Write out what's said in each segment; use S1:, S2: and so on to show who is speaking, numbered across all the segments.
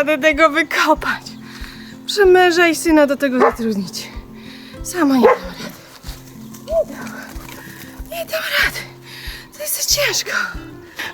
S1: radę tego wykopać. Muszę męża i syna do tego zatrudnić. Sama nie dam rady. Nie dam. Nie dam rady. To jest za ciężko.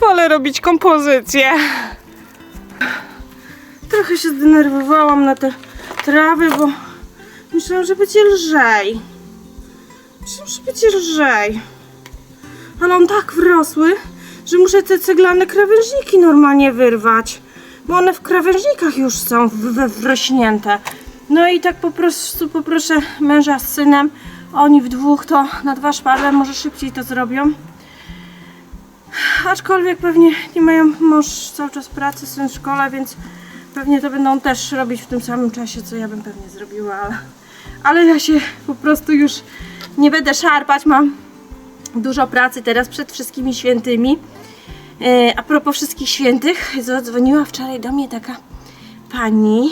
S1: Wolę robić kompozycję. Trochę się zdenerwowałam na te trawy, bo myślałam, że będzie lżej. Myślałam, że będzie lżej. Ale on tak wrosły, że muszę te ceglane krawężniki normalnie wyrwać. Bo one w krawężnikach już są wrośnięte. No i tak po prostu poproszę męża z synem. Oni w dwóch to na dwa szpale może szybciej to zrobią. Aczkolwiek pewnie nie mają mąż cały czas pracy, syn w szkole, więc pewnie to będą też robić w tym samym czasie, co ja bym pewnie zrobiła, ale, ale ja się po prostu już nie będę szarpać, mam dużo pracy teraz przed wszystkimi świętymi. E, a propos wszystkich świętych, zadzwoniła wczoraj do mnie taka pani,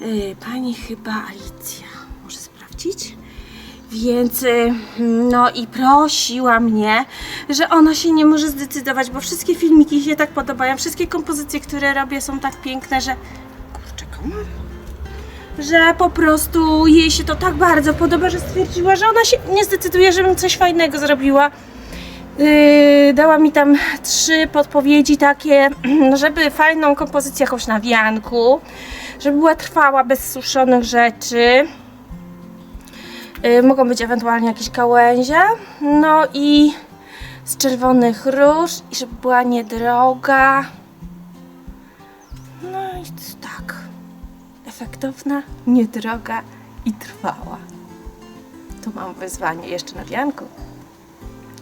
S1: e, pani chyba Alicja, muszę sprawdzić. Więc y, no i prosiła mnie, że ona się nie może zdecydować, bo wszystkie filmiki się tak podobają, wszystkie kompozycje, które robię są tak piękne, że kurczę, komar, że po prostu jej się to tak bardzo podoba, że stwierdziła, że ona się nie zdecyduje, żebym coś fajnego zrobiła. Yy, dała mi tam trzy podpowiedzi takie, żeby fajną kompozycję jakąś na wianku, żeby była trwała, bez suszonych rzeczy. Yy, mogą być ewentualnie jakieś gałęzie. No i z czerwonych róż i żeby była niedroga. No i tak. Efektowna, niedroga i trwała. Tu mam wyzwanie jeszcze na wianku.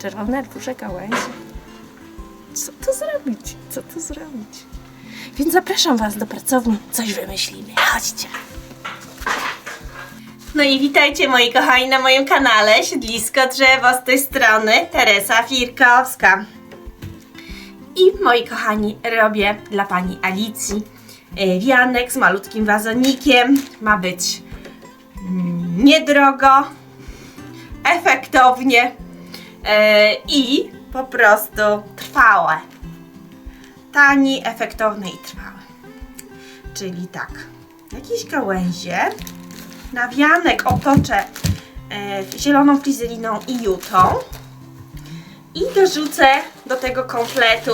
S1: Czerwone róże gałęzie. Co to zrobić? Co to zrobić? Więc zapraszam Was do pracowni. Coś wymyślimy. Chodźcie. No i witajcie moi kochani na moim kanale Siedlisko Drzewo z tej strony Teresa Firkowska. I moi kochani robię dla pani Alicji e, wianek z malutkim wazonikiem. Ma być mm, niedrogo, efektownie i po prostu trwałe. Tani, efektowny i trwały. Czyli tak, jakieś gałęzie, na wianek otoczę e, zieloną flizyliną i jutą i dorzucę do tego kompletu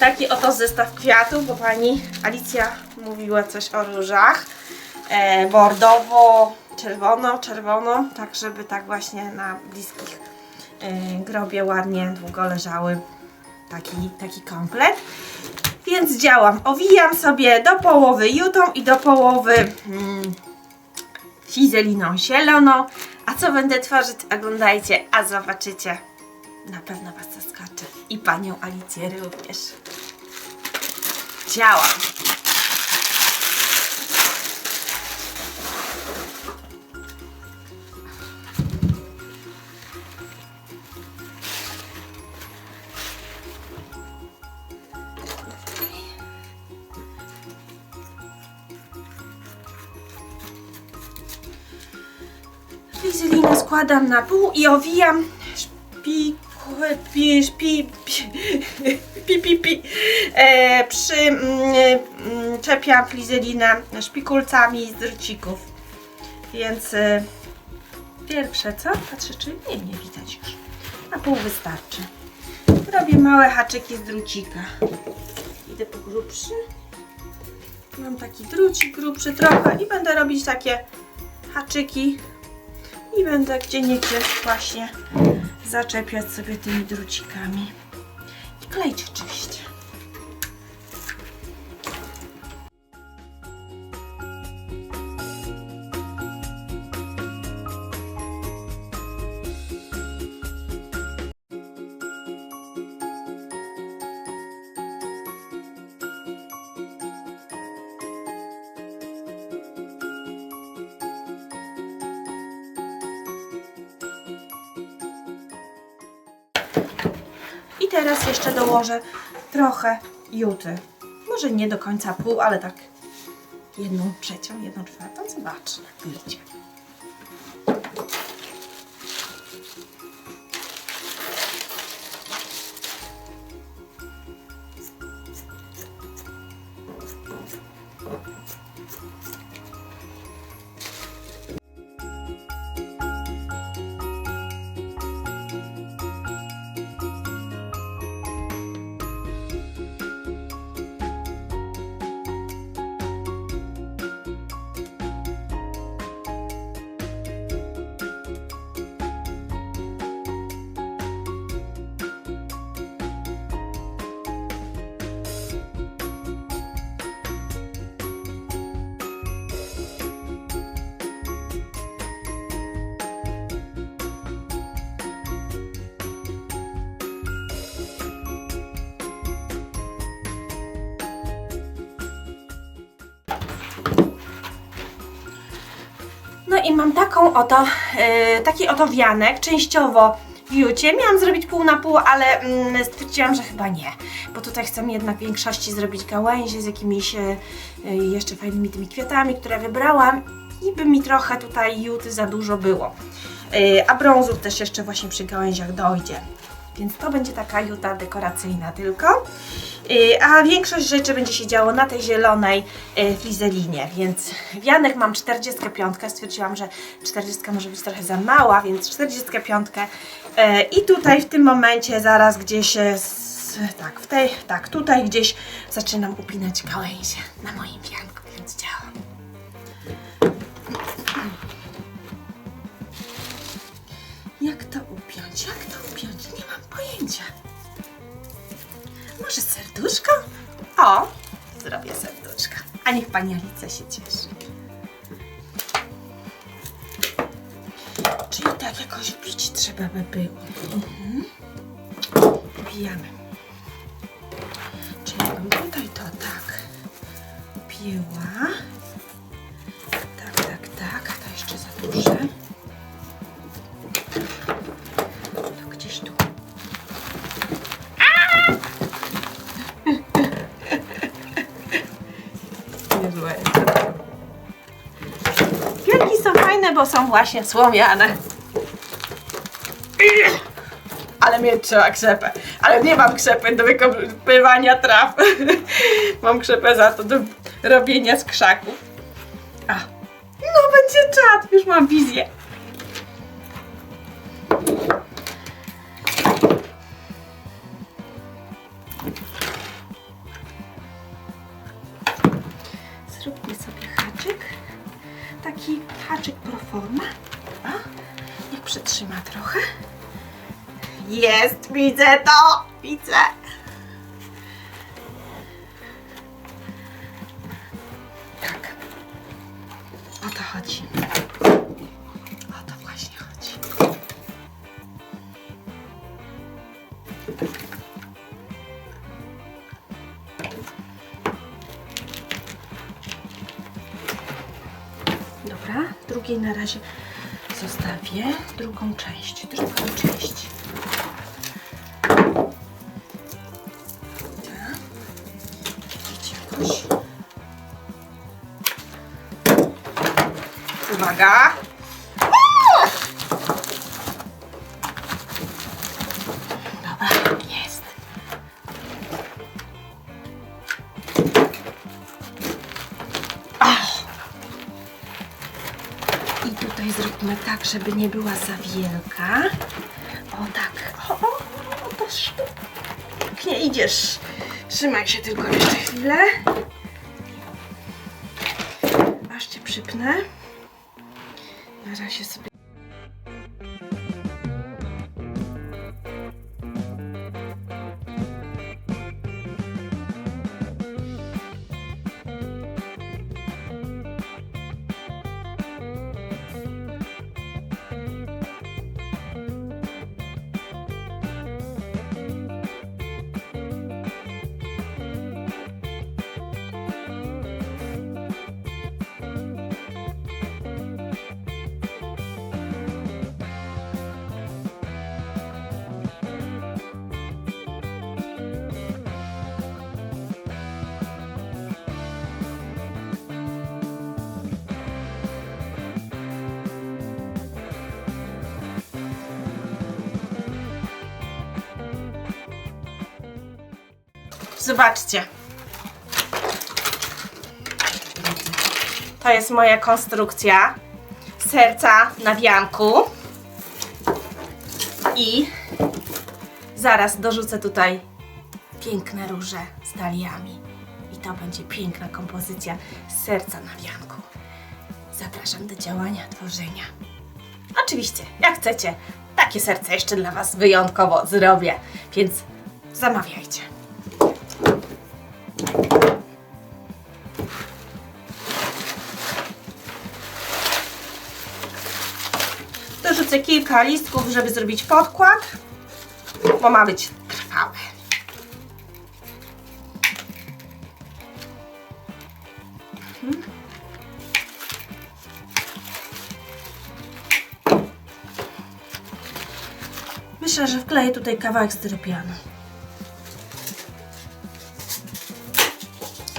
S1: taki oto zestaw kwiatów, bo pani Alicja mówiła coś o różach e, bordowo, czerwono, czerwono, tak żeby tak właśnie na bliskich e, grobie ładnie długo leżały taki, taki komplet. Więc działam, owijam sobie do połowy jutą i do połowy mm, fizeliną zieloną. A co będę tworzyć, oglądajcie, a zobaczycie. Na pewno Was zaskoczę. I Panią Alicję również. Działam. Składam na pół i owijam szpi, pi, szpi, pi, pi, pi, pi. E, przy mm, mm, czepiam flizelinę szpikulcami z drucików. Więc e, pierwsze co? Patrzę czy nie, nie widać już. Na pół wystarczy. Robię małe haczyki z drucika. Idę po grubszy. Mam taki drucik grubszy trochę i będę robić takie haczyki i będę gdzie niegdzie właśnie zaczepiać sobie tymi drucikami. I kleić oczywiście. I teraz jeszcze dołożę trochę juty. Może nie do końca pół, ale tak jedną trzecią, jedną czwartą. Zobaczę, jak wyjdzie. I mam taką oto, e, taki oto wianek, częściowo w jucie. Miałam zrobić pół na pół, ale mm, stwierdziłam, że chyba nie, bo tutaj chcę jednak w większości zrobić gałęzie z jakimiś e, jeszcze fajnymi tymi kwiatami, które wybrałam i by mi trochę tutaj juty za dużo było. E, a brązów też jeszcze właśnie przy gałęziach dojdzie. Więc to będzie taka juta dekoracyjna tylko. Y, A większość rzeczy będzie się działo na tej zielonej y, flizelinie, więc wianek mam 45, stwierdziłam, że 40 może być trochę za mała, więc 45. Y, I tutaj w tym momencie zaraz gdzieś, z, tak, w tej, tak, tutaj gdzieś zaczynam upinać gałęzie na moim wianku, więc działam. Jak to upiąć? Jak to upiąć? Nie mam pojęcia. Może serduszko? O, zrobię serduszka. A niech pani Alicja się cieszy. Czyli tak jakoś bić trzeba by było. Mhm. Czyli tutaj to tak upięła. Bo są właśnie słomiane. Ale mieć trzeba krzepę. Ale nie mam krzepy do wykopywania traw. mam krzepę za to do robienia z krzaków. A. No będzie czad. Już mam wizję. Zróbmy sobie haczyk. Taki haczyk pro forma. A, niech przytrzyma trochę. Jest, widzę to, widzę. Zostawię. Drugą część, drugą część. Tak. Uwaga! Żeby nie była za wielka. O tak. O, o, o też. Nie idziesz. Trzymaj się tylko jeszcze chwilę. Aż cię przypnę. Na razie sobie. Zobaczcie. To jest moja konstrukcja serca na wianku. I zaraz dorzucę tutaj piękne róże z daliami. I to będzie piękna kompozycja serca na wianku. Zapraszam do działania, tworzenia. Oczywiście, jak chcecie, takie serce jeszcze dla Was wyjątkowo zrobię, więc zamawiajcie. wrzucę kilka listków, żeby zrobić podkład, bo ma być trwałe. Mhm. Myślę, że wkleję tutaj kawałek styropianu.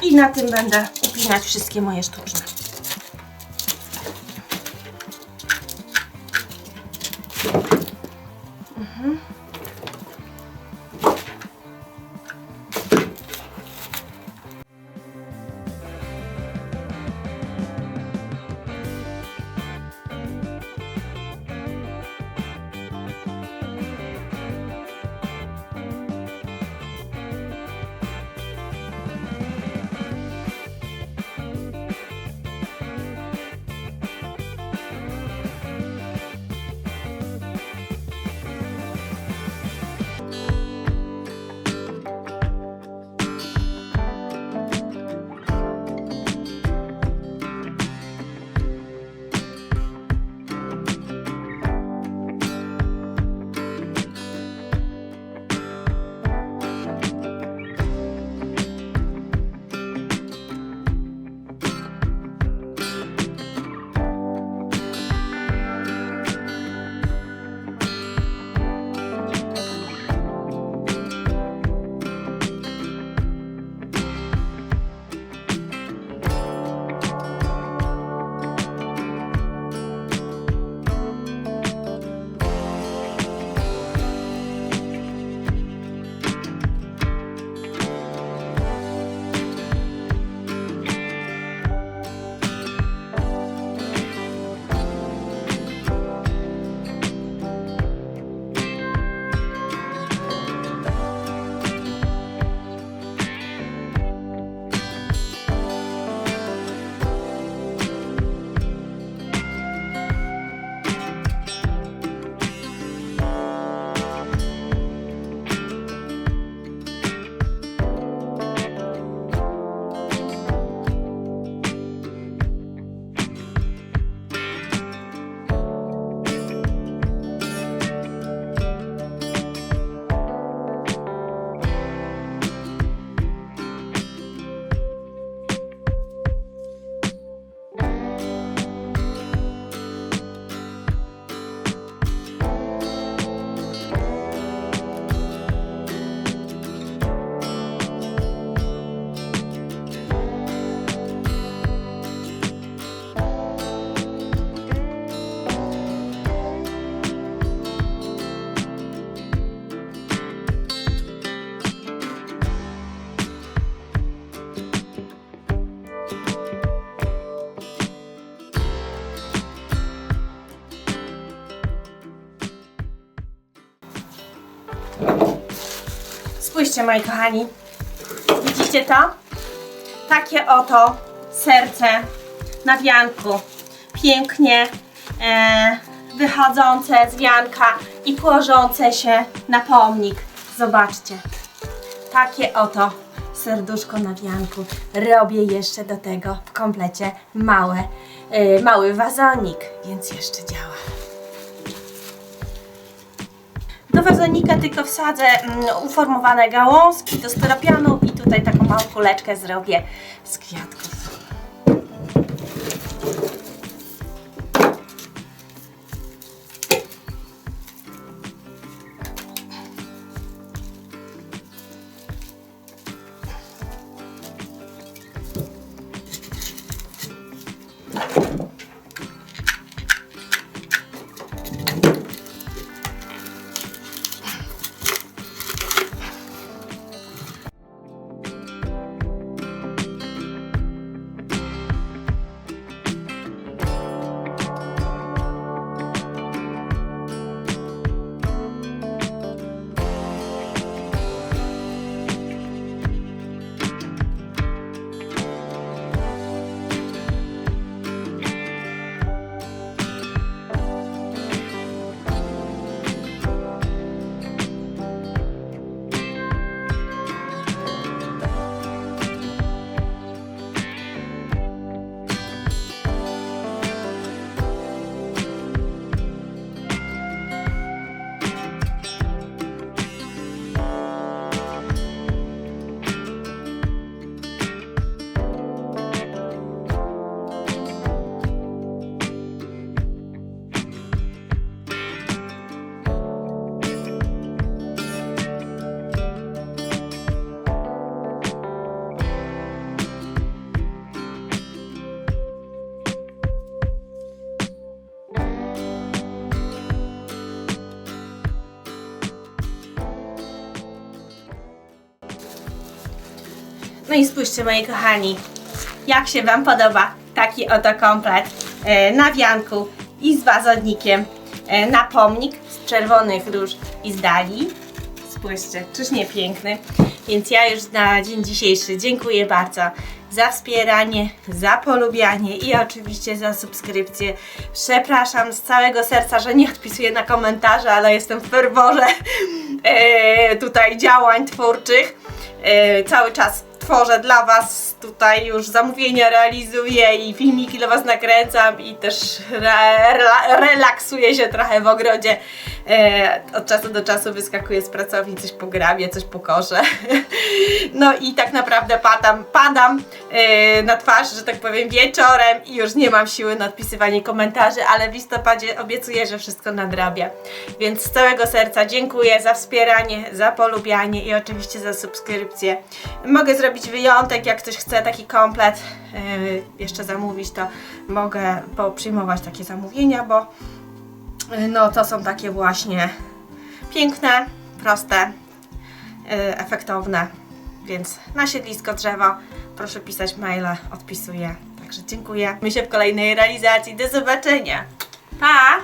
S1: I na tym będę upinać wszystkie moje sztuczne. Mm-hmm. Spójrzcie, moi kochani. Widzicie to? Takie oto serce na wianku. Pięknie e, wychodzące z wianka i położące się na pomnik. Zobaczcie. Takie oto serduszko na wianku. Robię jeszcze do tego w komplecie małe, mały wazonik, więc jeszcze działa. Do wazonika tylko wsadzę mm, uformowane gałązki do styropianu i tutaj taką małą kuleczkę zrobię z kwiatków. I spójrzcie moi kochani, jak się Wam podoba taki oto komplet e, na wianku i z wazonikiem e, na pomnik z czerwonych róż i z dali. Spójrzcie, czyż nie piękny? Więc ja już na dzień dzisiejszy dziękuję bardzo za wspieranie, za polubianie i oczywiście za subskrypcję. Przepraszam z całego serca, że nie odpisuję na komentarze, ale jestem w ferworze e, tutaj działań twórczych. Cały czas tworzę dla Was tutaj już zamówienia realizuję i filmiki dla Was nakręcam i też re, rela- relaksuję się trochę w ogrodzie. E, od czasu do czasu wyskakuję z pracowni, coś pograbię, coś pokoszę. No i tak naprawdę padam, padam e, na twarz, że tak powiem, wieczorem i już nie mam siły na odpisywanie komentarzy, ale w listopadzie obiecuję, że wszystko nadrabię. Więc z całego serca dziękuję za wspieranie, za polubianie i oczywiście za subskrypcję. Mogę zrobić wyjątek, jak ktoś chce taki komplet e, jeszcze zamówić, to mogę przyjmować takie zamówienia, bo no to są takie właśnie piękne, proste, e, efektowne. Więc na siedlisko drzewo proszę pisać maile, odpisuję. Także dziękuję. My się w kolejnej realizacji. Do zobaczenia. Pa!